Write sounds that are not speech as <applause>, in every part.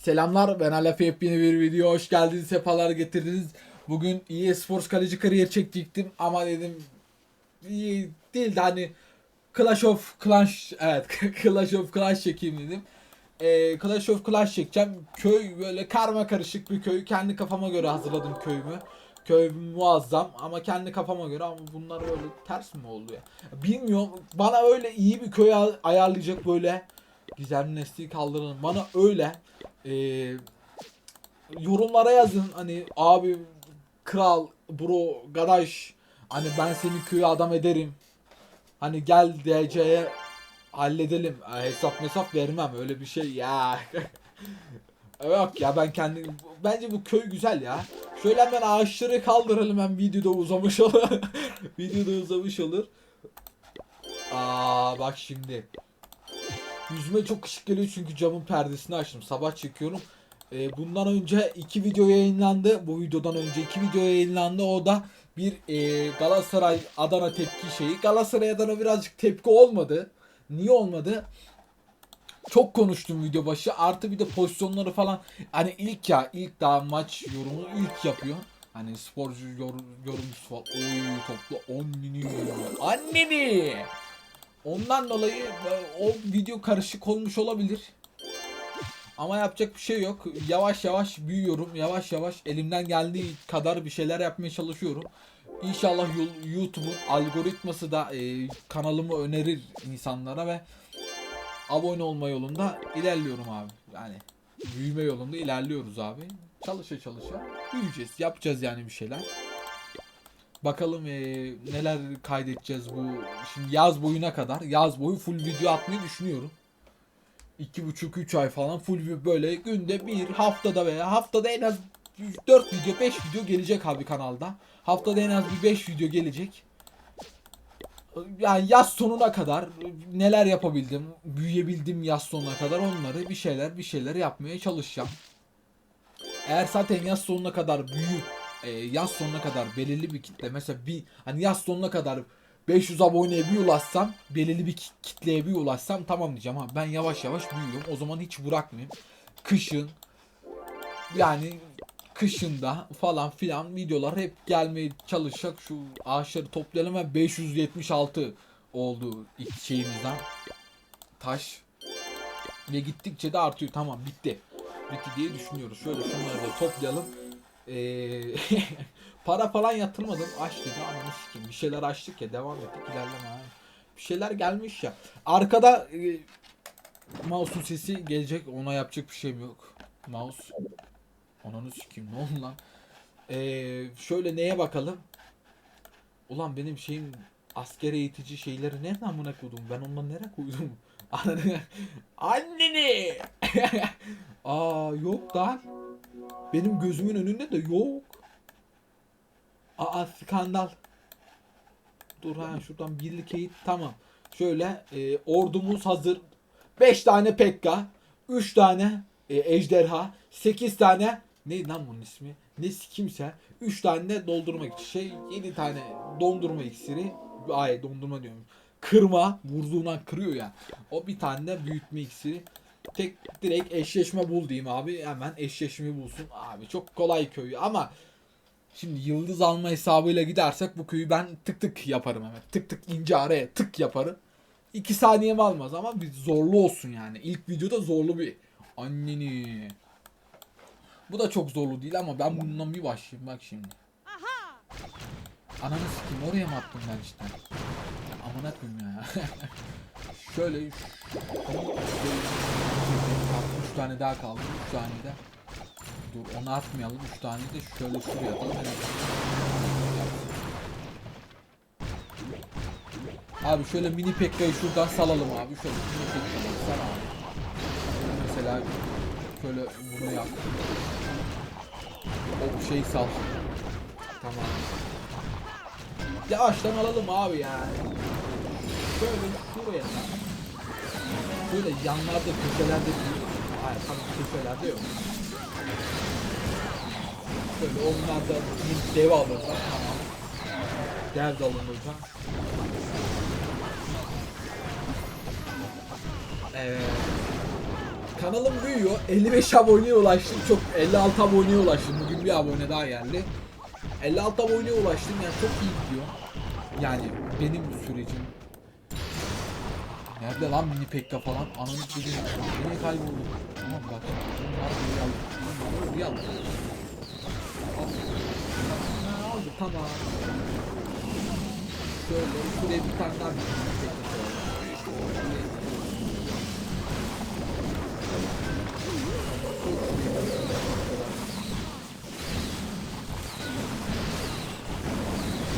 Selamlar ben Alef yepyeni bir video hoş geldiniz sefalar getirdiniz. Bugün EA Sports kaleci kariyer çekecektim ama dedim iyi değil de hani Clash of Clans evet <laughs> Clash of Clans çekeyim dedim. Ee, Clash of Clans çekeceğim. Köy böyle karma karışık bir köy. Kendi kafama göre hazırladım köyümü. Köy muazzam ama kendi kafama göre ama bunlar böyle ters mi oldu ya? Bilmiyorum. Bana öyle iyi bir köy ay- ayarlayacak böyle Gizemli nesliği kaldırın. Bana öyle e, yorumlara yazın hani abi kral bro garaj hani ben seni köye adam ederim. Hani gel DC'ye halledelim. Hesap mesap vermem öyle bir şey ya. <laughs> Yok ya ben kendim bence bu köy güzel ya. Şöyle hemen ağaçları kaldıralım hem videoda uzamış olur. <laughs> videoda uzamış olur. Aa bak şimdi. Yüzüme çok ışık geliyor çünkü camın perdesini açtım. Sabah çekiyorum. Ee, bundan önce iki video yayınlandı. Bu videodan önce iki video yayınlandı. O da bir e, Galatasaray Adana tepki şeyi. Galatasaray Adana birazcık tepki olmadı. Niye olmadı? Çok konuştum video başı. Artı bir de pozisyonları falan. Hani ilk ya ilk daha maç yorumunu ilk yapıyor. Hani sporcu yorum, yorumcusu falan. Oy topla 10 mini. Anneni. Ondan dolayı e, o video karışık olmuş olabilir. Ama yapacak bir şey yok. Yavaş yavaş büyüyorum. Yavaş yavaş elimden geldiği kadar bir şeyler yapmaya çalışıyorum. İnşallah YouTube'un algoritması da e, kanalımı önerir insanlara ve abone olma yolunda ilerliyorum abi. Yani büyüme yolunda ilerliyoruz abi. Çalışa çalışa büyüyeceğiz. Yapacağız yani bir şeyler. Bakalım eee, neler kaydedeceğiz bu şimdi yaz boyuna kadar. Yaz boyu full video atmayı düşünüyorum. 2,5-3 ay falan full video böyle günde bir haftada veya haftada en az 4 video 5 video gelecek abi kanalda. Haftada en az bir 5 video gelecek. Yani yaz sonuna kadar neler yapabildim, büyüyebildim yaz sonuna kadar onları bir şeyler bir şeyler yapmaya çalışacağım. Eğer zaten yaz sonuna kadar büyüyüp e, yaz sonuna kadar belirli bir kitle mesela bir hani yaz sonuna kadar 500 aboneye bir ulaşsam belirli bir ki- kitleye bir ulaşsam tamam diyeceğim ha ben yavaş yavaş büyüyorum. O zaman hiç bırakmayayım. Kışın yani kışında falan filan videolar hep gelmeye çalışacak. Şu ağaçları toplayalım ve 576 oldu şeyimizden taş ve gittikçe de artıyor. Tamam bitti. Bitti diye düşünüyoruz. Şöyle şunları da toplayalım ee, <laughs> para falan yatırmadım. Aç dedi ama sikeyim. Bir şeyler açtık ya devam ettik ilerleme abi. Bir şeyler gelmiş ya. Arkada e, mouse'un sesi gelecek. Ona yapacak bir şeyim yok. Mouse. Ananı sikeyim ne oldu lan? Ee, şöyle neye bakalım? Ulan benim şeyim asker eğitici şeyleri nereden amına koydum? Ben ondan nereye koydum? <laughs> Anneni! <laughs> Aa yok lan. Benim gözümün önünde de yok. Aa skandal. Dur ha şuradan birlik eğit tamam. Şöyle e, ordumuz hazır. 5 tane Pekka, 3 tane e, ejderha, 8 tane ne lan bunun ismi? Ne kimse 3 tane de doldurma şey 7 tane dondurma iksiri. Ay dondurma diyorum. Kırma vurduğundan kırıyor ya. O bir tane de büyütme iksiri. Tek direkt eşleşme bul diyeyim abi. Hemen eşleşme bulsun. Abi çok kolay köyü ama şimdi yıldız alma hesabıyla gidersek bu köyü ben tık tık yaparım hemen. Tık tık ince araya tık yaparım. 2 saniyemi almaz ama bir zorlu olsun yani. İlk videoda zorlu bir anneni. Bu da çok zorlu değil ama ben bundan bir başlayayım bak şimdi. Ananı sikeyim oraya mı attım ben işte? Ya amına koyayım ya. <laughs> Şöyle üç tane daha kaldı. Üç tane de. Dur onu atmayalım. Üç tane de şöyle şuraya atalım. Abi şöyle mini pekkayı şuradan salalım abi. Şöyle mini pekkayı sal abi. Mesela şöyle bunu yap. O şey sal. Tamam. Yavaştan alalım abi yani. Şöyle şuraya. Böyle yanlarda köşelerde Hayır tamam köşelerde yok. Böyle onlarda bir dev alırlar tamam. Dev de alınırlar. Evet. kanalım büyüyor. 55 aboneye ulaştım. Çok 56 aboneye ulaştım. Bugün bir abone daha geldi. 56 aboneye ulaştım. Yani çok iyi gidiyor. Yani benim sürecim. Nerede lan mini pekka falan? Ananı dedim. Yine kayboldu. Tamam bak. Bunlar bir aldı. Bunlar bir aldı. Al. Aldı tamam. Şöyle şuraya bir tane daha mini pekka koyalım.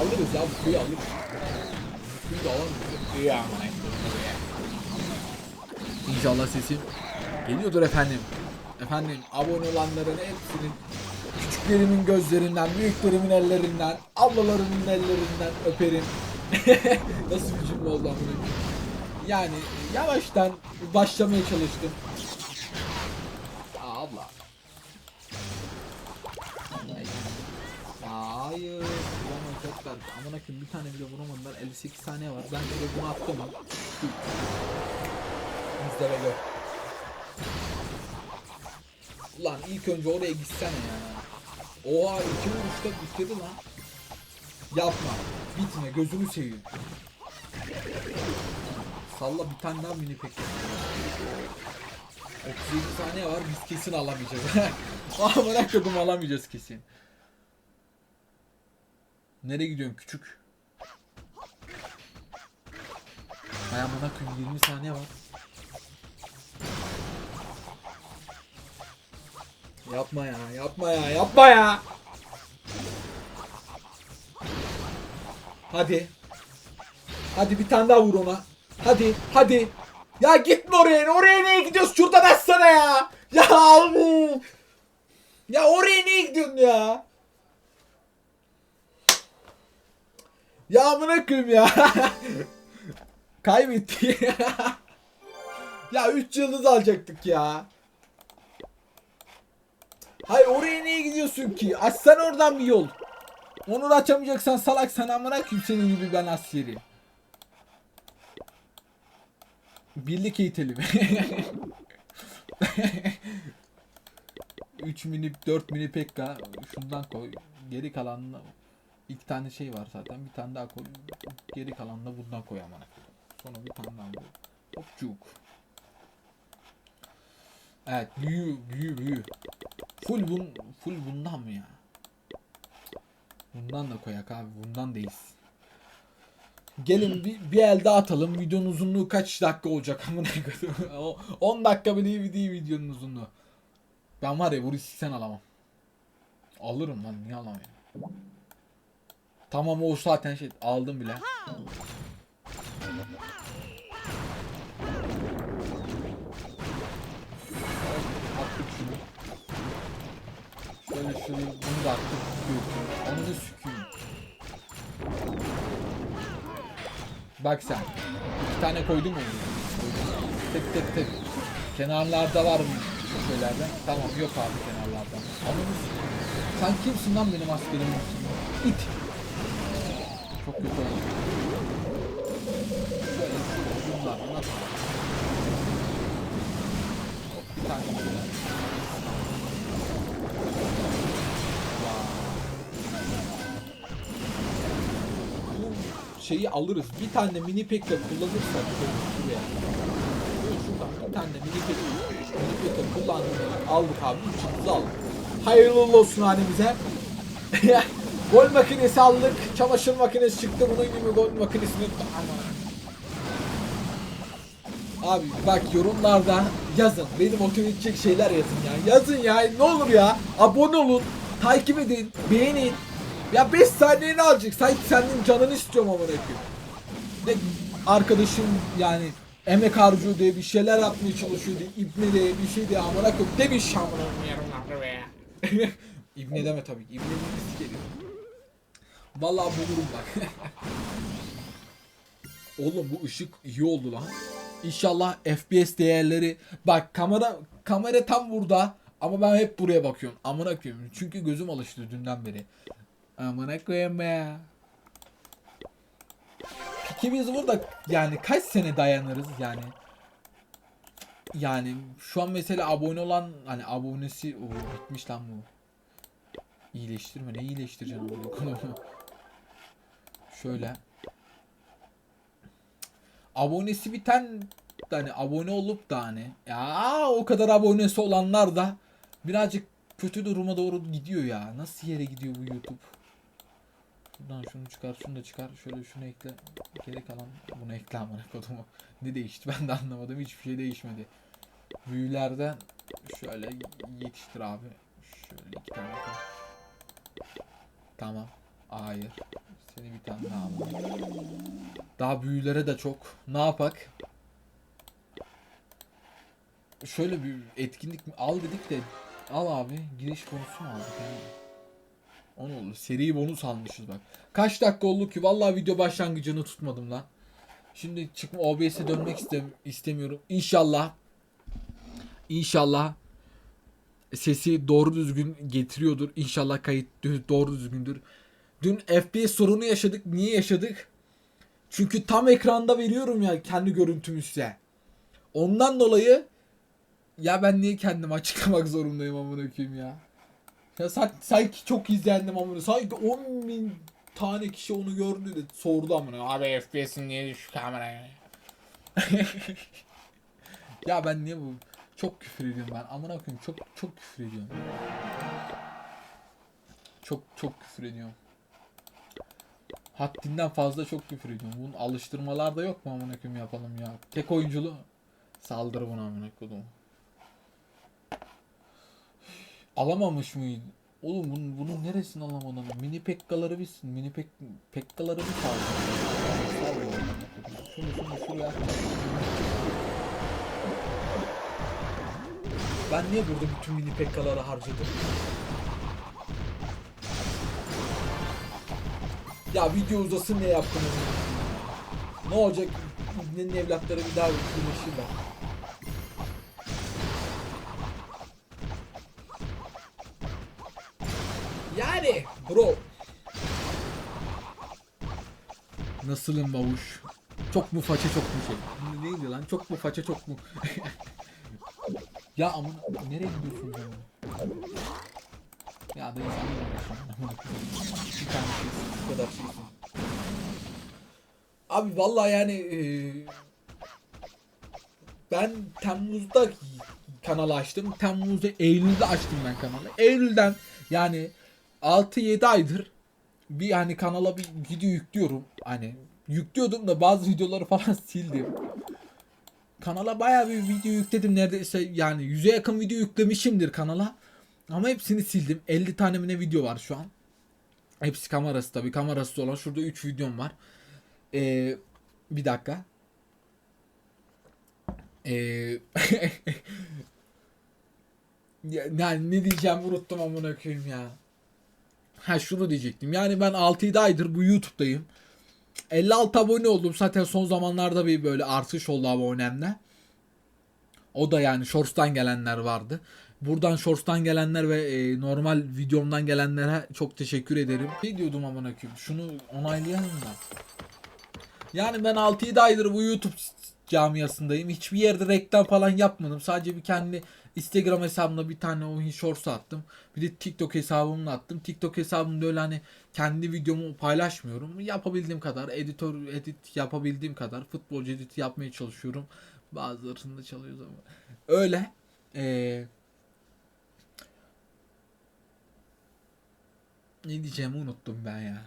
Alırız ya bu kuyu alırız. Kuyu da alamayız. Ya aman İnşallah sesim geliyordur efendim. Efendim abone olanların hepsinin küçüklerimin gözlerinden, büyüklerimin ellerinden, ablalarımın ellerinden öperim. <laughs> Nasıl bir cümle oldu amına Yani yavaştan başlamaya çalıştım. Abla. Hayır. Vuramayacaklar. Amına koyayım bir tane bile vuramadılar. 58 saniye var. Ben şöyle bunu attım gör. Ulan ilk önce oraya gitsene ya. Oha iki vuruşta bitirdi lan. Yapma. Bitme gözünü seveyim. Salla bir tane daha mini pek. 37 saniye var biz kesin alamayacağız. <laughs> Amına koydum alamayacağız kesin. Nereye gidiyorsun küçük? Hay amına koyayım 20 saniye var. Yapma ya, yapma ya, yapma ya. Hadi. Hadi bir tane daha vur ona. Hadi, hadi. Ya gitme oraya. Oraya niye gidiyorsun? Şuradan açsana ya. Ya abi. Ya oraya niye gidiyorsun ya? Ya amına koyayım ya. <laughs> Kaybetti. <laughs> ya 3 yıldız alacaktık ya. Hayır oraya niye gidiyorsun ki? Açsan oradan bir yol. Onu da açamayacaksan salak sen amına senin gibi ben askeri. Birlik eğitelim. 3 <laughs> mini 4 mini pekka şundan koy. Geri kalanına iki tane şey var zaten. Bir tane daha koy. Geri kalanına bundan koy amına. Sonra bir tane daha koy. Hopcuk. Evet büyü büyü büyü. Full bun full bundan mı ya? Bundan da koyak abi. Bundan değiliz. Gelin bir, bir el daha atalım. Videonun uzunluğu kaç dakika olacak amına koyayım. <laughs> O 10 dakika bile iyi değil videonun uzunluğu. Ben var ya bu riski sen alamam. Alırım lan niye alamam ya? Tamam o zaten şey aldım bile. Şöyle şunu bunu da attık. Götür. Onu da süküyüm. Bak sen. İki tane koydun mu? Tek tek tek. Kenarlarda var mı? Şeylerden. Tamam yok abi kenarlardan. Anladın Sen kimsin lan benim askerim olsun? İt. Çok kötü oldu. Bunlar nasıl? Bir tane şeyi alırız. Bir tane mini pekka kullanırsak şöyle şuradan bir tane mini pekka, mini pekka kullandığında aldık abi. Üç yıldız aldık. Hayırlı olsun hanemize. <laughs> gol makinesi aldık. Çamaşır makinesi çıktı. Bunun gibi gol makinesini... Abi bak yorumlarda yazın. Beni motive edecek şeyler yazın ya. Yazın ya. Ne olur ya. Abone olun. Takip edin. Beğenin. Ya 5 saniyeni alacak. Sanki senin canını istiyorum amına koyayım. Ne arkadaşım yani emek harcıyor diye bir şeyler yapmaya çalışıyor diye İbne de bir şey diye amına koyayım demiş amına. <laughs> İbne deme tabii ki. İbne bir geliyor. Vallahi bulurum bak. <laughs> Oğlum bu ışık iyi oldu lan. İnşallah FPS değerleri bak kamera kamera tam burada ama ben hep buraya bakıyorum. Amına koyayım. Çünkü gözüm alıştı dünden beri. Amına koyayım be. İkimiz burada yani kaç sene dayanırız yani. yani şu an mesela abone olan hani abonesi o bitmiş lan bu. İyileştirme ne iyileştireceksin bunu konumu. Şöyle. Abonesi biten hani abone olup da hani ya o kadar abonesi olanlar da birazcık kötü duruma doğru gidiyor ya. Nasıl yere gidiyor bu YouTube? Şuradan şunu çıkar, şunu da çıkar. Şöyle şunu ekle. Geri kalan bunu ekle amına kodumu. Ne değişti <laughs> ben de anlamadım. Hiçbir şey değişmedi. Büyülerden şöyle yetiştir abi. Şöyle iki tane koy. Tamam. Hayır. Seni bir tane daha alalım. Daha büyülere de çok. Ne yapak? Şöyle bir etkinlik mi? Al dedik de al abi. Giriş bonusu mu aldık? Yani? O ne oldu? Seri bonus almışız bak. Kaç dakika oldu ki? Vallahi video başlangıcını tutmadım lan. Şimdi çıkma OBS'e dönmek istem istemiyorum. İnşallah İnşallah sesi doğru düzgün getiriyordur. İnşallah kayıt doğru düzgündür. Dün FPS sorunu yaşadık. Niye yaşadık? Çünkü tam ekranda veriyorum ya kendi görüntümü size. Ondan dolayı ya ben niye kendim açıklamak zorundayım amına koyayım ya. Ya sa- sanki çok izlendim amına. Sanki 10 bin tane kişi onu gördü de sordu amına. Abi FPS'in niye düşük kameraya? <laughs> ya ben niye bu çok küfür ediyorum ben. Amına koyayım çok çok küfür ediyorum. Çok çok küfür ediyorum. Haddinden fazla çok küfür ediyorum. Bunun alıştırmalar da yok mu amına koyayım yapalım ya. Tek oyunculu saldır buna amına koyayım. Alamamış mıydı? Oğlum bunun, bunun neresini alamadın? Mini pekkaları bitsin. Mini pek pekkaları bir kaldı. Şunu şunu şuraya. Ben niye burada bütün mini pekkaları harcadım? Ya video uzasın ne yaptın onu? Ne olacak? İbnenin evlatları bir daha birleşirler. Yani bro. Nasılım babuş? Çok mu faça çok mu şey? Ne- Neydi lan? Çok mu faça çok mu? <laughs> ya aman nereye gidiyorsun ya? Ya da insan Bir tane şeysin, bu kadar şeysin. Abi vallahi yani eee, ben Temmuz'da kanalı açtım. Temmuz'da Eylül'de açtım ben kanalı. Eylül'den yani 6-7 aydır bir hani kanala bir video yüklüyorum. Hani yüklüyordum da bazı videoları falan <laughs> sildim. Kanala bayağı bir video yükledim neredeyse yani 100'e yakın video yüklemişimdir kanala. Ama hepsini sildim. 50 tane mi ne video var şu an. Hepsi kamerası tabii. Kamerası olan şurada 3 videom var. Ee, bir dakika. Ee, <laughs> ya, yani ne diyeceğim unuttum amına koyayım ya. Ha şunu diyecektim. Yani ben 6-7 aydır bu YouTube'dayım. 56 abone oldum. Zaten son zamanlarda bir böyle artış oldu abonemde. O da yani Shorts'tan gelenler vardı. Buradan Shorts'tan gelenler ve e, normal videomdan gelenlere çok teşekkür ederim. Ne diyordum amına koyayım? Şunu onaylayalım da. Yani ben 6-7 aydır bu YouTube camiasındayım. Hiçbir yerde reklam falan yapmadım. Sadece bir kendi Instagram hesabımda bir tane oyun shorts attım. Bir de TikTok hesabımla attım. TikTok hesabımda öyle hani kendi videomu paylaşmıyorum. Yapabildiğim kadar editör edit yapabildiğim kadar futbolcu edit yapmaya çalışıyorum. Bazılarında çalıyoruz ama. Öyle. Ee, ne diyeceğimi unuttum ben ya.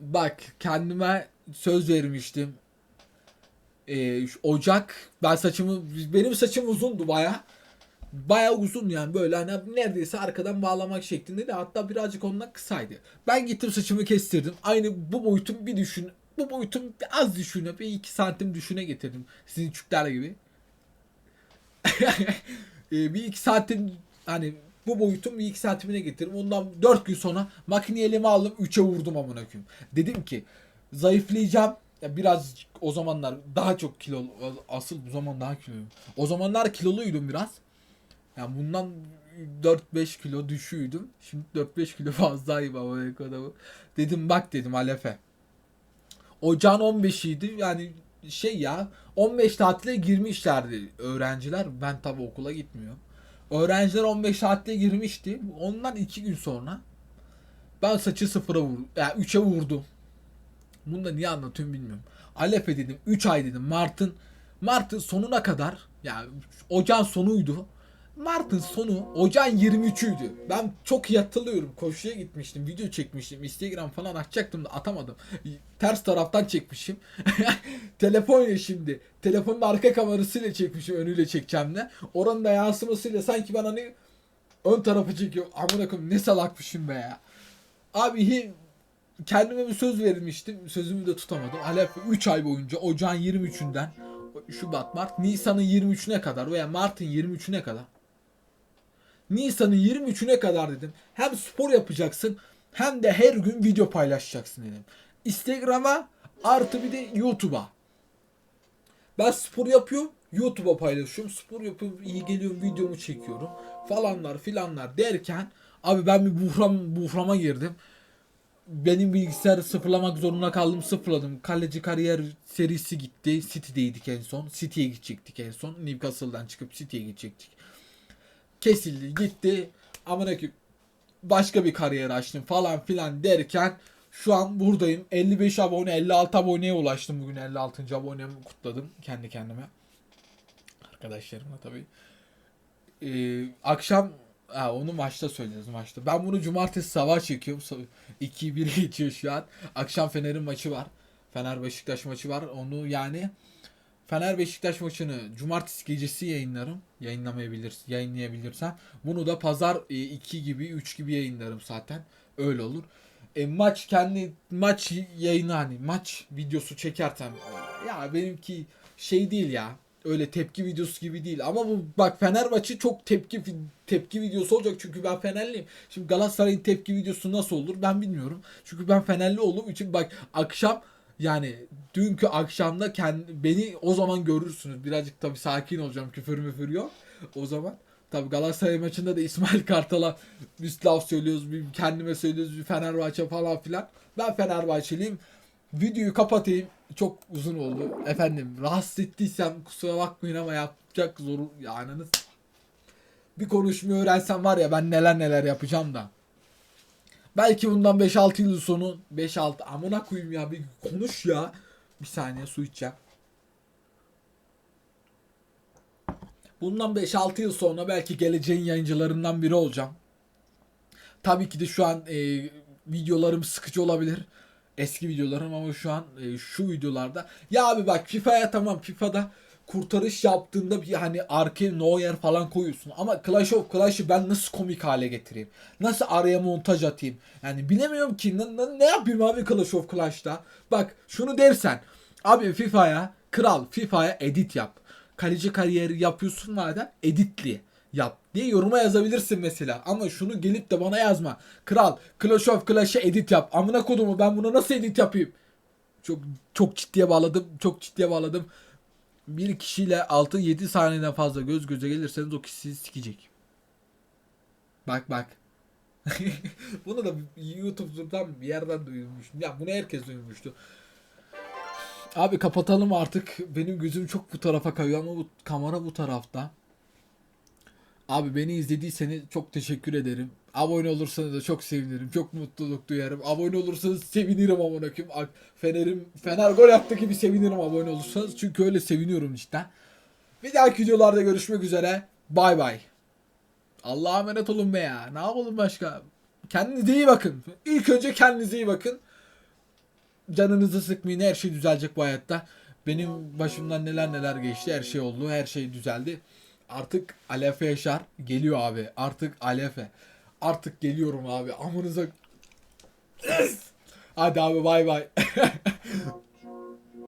Bak kendime söz vermiştim. Şu Ocak ben saçımı benim saçım uzundu baya. Baya uzun yani böyle hani neredeyse arkadan bağlamak şeklinde de hatta birazcık ondan kısaydı. Ben gittim saçımı kestirdim. Aynı bu boyutum bir düşün. Bu boyutum bir az düşüne bir iki santim düşüne getirdim. Sizin çükler gibi. <laughs> Ee, bir iki santim hani bu boyutum bir iki santimine getirdim. Ondan dört gün sonra makineyi elime aldım. Üçe vurdum amına koyayım. Dedim ki zayıflayacağım. Ya biraz o zamanlar daha çok kilo asıl bu zaman daha kiloluyum. O zamanlar kiloluydum biraz. Yani bundan 4-5 kilo düşüydüm. Şimdi 4-5 kilo fazlayım adamı. Dedim bak dedim Alefe. Ocağın 15'iydi. Yani şey ya 15 tatile girmişlerdi öğrenciler. Ben tabi okula gitmiyorum. Öğrenciler 15 tatile girmişti. Ondan 2 gün sonra ben saçı sıfıra vurdum. Yani 3'e vurdum. Bunu da niye anlatıyorum bilmiyorum. Alefe dedim 3 ay dedim Mart'ın Mart'ın sonuna kadar yani ocağın sonuydu. Mart'ın sonu ocağın 23'üydü. Ben çok iyi hatırlıyorum. Koşuya gitmiştim. Video çekmiştim. Instagram falan açacaktım da atamadım. Ters taraftan çekmişim. <laughs> Telefon ya şimdi. Telefonun arka kamerasıyla çekmişim. Önüyle çekeceğim de. Oranın da yansımasıyla sanki ben hani ön tarafı çekiyor. Amına koyayım ne salakmışım be ya. Abi kendime bir söz vermiştim. Sözümü de tutamadım. Alep 3 ay boyunca ocağın 23'ünden Şubat, Mart, Nisan'ın 23'üne kadar veya Mart'ın 23'üne kadar Nisan'ın 23'üne kadar dedim. Hem spor yapacaksın hem de her gün video paylaşacaksın dedim. Instagram'a artı bir de YouTube'a. Ben spor yapıyorum. YouTube'a paylaşıyorum. Spor yapıp iyi geliyorum videomu çekiyorum. Falanlar filanlar derken abi ben bir buhram, buhrama girdim. Benim bilgisayarı sıfırlamak zorunda kaldım. Sıfırladım. Kaleci kariyer serisi gitti. City'deydik en son. City'ye gidecektik en son. Newcastle'dan çıkıp City'ye gidecektik kesildi gitti. Amına koyayım başka bir kariyer açtım falan filan derken şu an buradayım. 55 abone 56 aboneye ulaştım bugün 56. abonemi kutladım kendi kendime. Arkadaşlarımla tabii. Ee, akşam ha, onu maçta söyleriz maçta. Ben bunu cumartesi sabah çekiyorum. 2-1 <laughs> geçiyor şu an. Akşam Fener'in maçı var. Fener Beşiktaş maçı var. Onu yani Fener Beşiktaş maçını cumartesi gecesi yayınlarım. Yayınlamayabilir, yayınlayabilirsem. Bunu da pazar 2 gibi 3 gibi yayınlarım zaten. Öyle olur. E, maç kendi maç yayını hani maç videosu çekersem ya benimki şey değil ya. Öyle tepki videosu gibi değil. Ama bu bak Fenerbahçe çok tepki tepki videosu olacak çünkü ben Fenerliyim. Şimdi Galatasaray'ın tepki videosu nasıl olur ben bilmiyorum. Çünkü ben Fenerli olduğum için bak akşam yani dünkü akşamda kendi, beni o zaman görürsünüz. Birazcık tabii sakin olacağım. Küfür müfür yok. O zaman tabii Galatasaray maçında da İsmail Kartal'a bir laf söylüyoruz. Bir kendime söylüyoruz. Bir Fenerbahçe falan filan. Ben Fenerbahçeliyim. Videoyu kapatayım. Çok uzun oldu. Efendim rahatsız ettiysem kusura bakmayın ama yapacak zor yani bir konuşmayı öğrensem var ya ben neler neler yapacağım da. Belki bundan 5-6 yıl sonu 5-6 amına koyayım ya bir konuş ya. Bir saniye su içeceğim. Bundan 5-6 yıl sonra belki geleceğin yayıncılarından biri olacağım. Tabii ki de şu an e, videolarım sıkıcı olabilir. Eski videolarım ama şu an e, şu videolarda. Ya abi bak FIFA'ya tamam FIFA'da kurtarış yaptığında bir hani arkaya no yer falan koyuyorsun. Ama Clash of Clash'ı ben nasıl komik hale getireyim? Nasıl araya montaj atayım? Yani bilemiyorum ki ne, ne yapayım abi Clash of Clash'ta? Bak şunu dersen. Abi FIFA'ya kral FIFA'ya edit yap. Kaleci kariyeri yapıyorsun madem editli yap diye yoruma yazabilirsin mesela. Ama şunu gelip de bana yazma. Kral Clash of Clash'e edit yap. Amına kodumu ben buna nasıl edit yapayım? Çok çok ciddiye bağladım. Çok ciddiye bağladım bir kişiyle 6-7 saniyeden fazla göz göze gelirseniz o kişi sizi sikecek. Bak bak. <laughs> bunu da YouTube'dan bir yerden duymuştum. Ya bunu herkes duymuştu. Abi kapatalım artık. Benim gözüm çok bu tarafa kayıyor ama bu kamera bu tarafta. Abi beni izlediyseniz çok teşekkür ederim. Abone olursanız da çok sevinirim. Çok mutluluk duyarım. Abone olursanız sevinirim amına koyayım. Fener'im Fener gol attı gibi sevinirim abone olursanız. Çünkü öyle seviniyorum işte. Bir dahaki videolarda görüşmek üzere. Bay bay. Allah'a emanet olun be ya. Ne yapalım başka? Kendinize iyi bakın. İlk önce kendinize iyi bakın. Canınızı sıkmayın. Her şey düzelecek bu hayatta. Benim başımdan neler neler geçti. Her şey oldu. Her şey düzeldi. Artık Alefe Yaşar geliyor abi. Artık Alefe. Artık geliyorum abi. Amınıza. Hadi abi bay bay. <laughs>